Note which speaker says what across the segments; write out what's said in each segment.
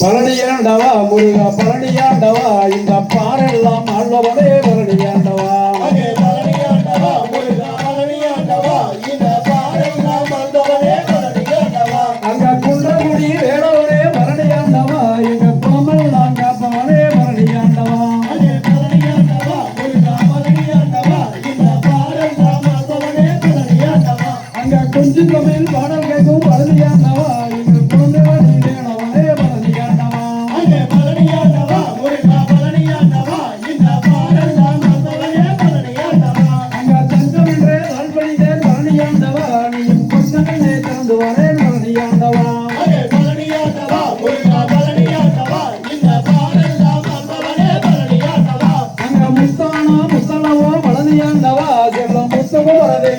Speaker 1: பழனியாண்டவா முருகா பழனியாண்டவா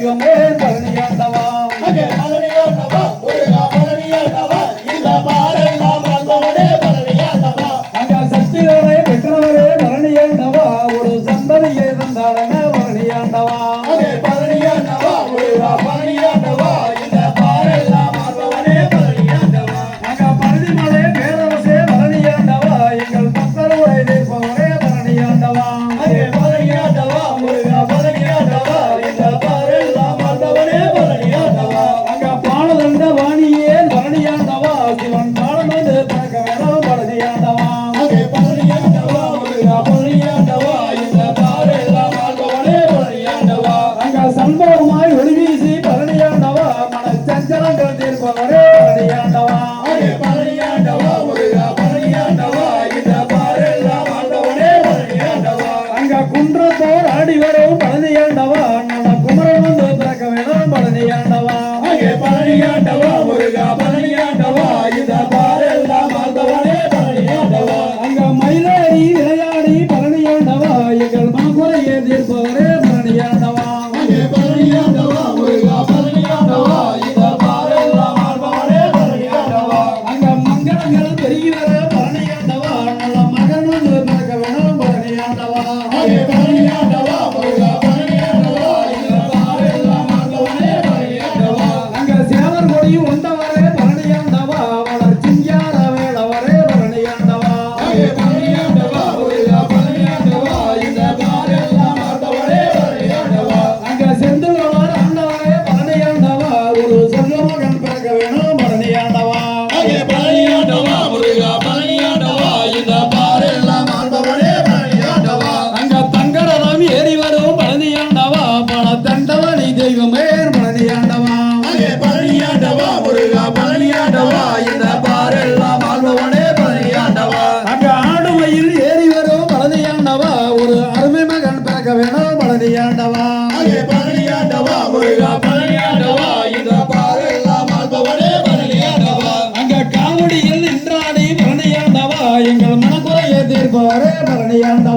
Speaker 1: தெய்வமே பழனியாண்டவா
Speaker 2: பழனியாண்டவா முருகா பழனியாண்டவா இந்த பாடெல்லாம் வந்தவனே பழனியாண்டவா
Speaker 1: அங்க சக்தியோரை பெற்றவரே பழனியாண்டவா ஒரு சந்ததியை தந்தாடன பழனியாண்டவா
Speaker 2: பழனியாண்டவா முருகா பழனியாண்டவா இந்த பாடெல்லாம் வந்தவனே பழனியாண்டவா
Speaker 1: அங்க பழனிமலை பேரரசே பழனியாண்டவா எங்கள் மக்களுடைய தெய்வமே பழனியாண்டவா
Speaker 2: பழனியாண்டவா முருகா பழனியாண்டவா இந்த பாரெல்லாம் ஆண்டவனே பழனியாண்டவா.
Speaker 1: அங்க மயிலாடி விளையாடி பழனியாண்டவா எங்கள் மனக்குறையை தீர்ப்பவரே பழனியாண்டவா.
Speaker 2: அங்கே பழனியாண்டவா முருகா பழனியாண்டவா இந்த பாரெல்லாம் ஆண்டவனே பழனியாண்டவா.
Speaker 1: அங்க மங்களங்கள் பெரியவர பழனியாண்டவா நல்ல மகனும் பிறக்க வேணும் பழனியாண்டவா.
Speaker 2: அங்கே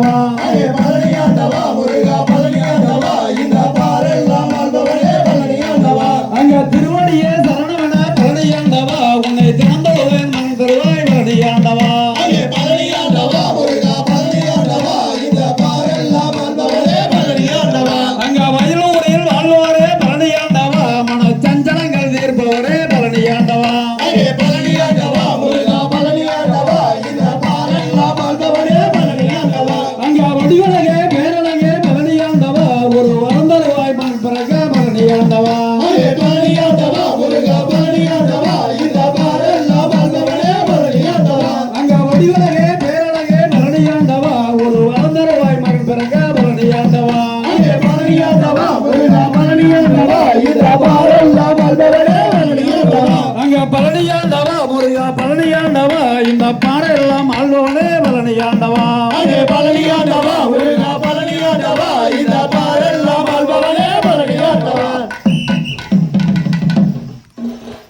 Speaker 1: যাওয়া பாரந்தவா
Speaker 2: ஹரே பாரியாந்தவா முருகா பாரியாந்தவா இந்த பாரல்லா பாந்தவனே பரணியாந்தவா
Speaker 1: அங்க வடிவலகே பேரழகே பரணியாந்தவா ஒரு வாழ்ந்தரவாய் மகன் பிறக பரணியாந்தவா
Speaker 2: ஹரே பரணியாந்தவா முருகா பரணியாந்தவா இந்த பாரல்லா பாந்தவனே பரணியாந்தவா
Speaker 1: அங்க
Speaker 2: பரணியாந்தவா முருகா பரணியாந்தவா இந்த
Speaker 1: பாறையெல்லாம் ஆள்பவனே பரணியாண்டவா
Speaker 2: ஹரே பரணியாண்டவா முருகா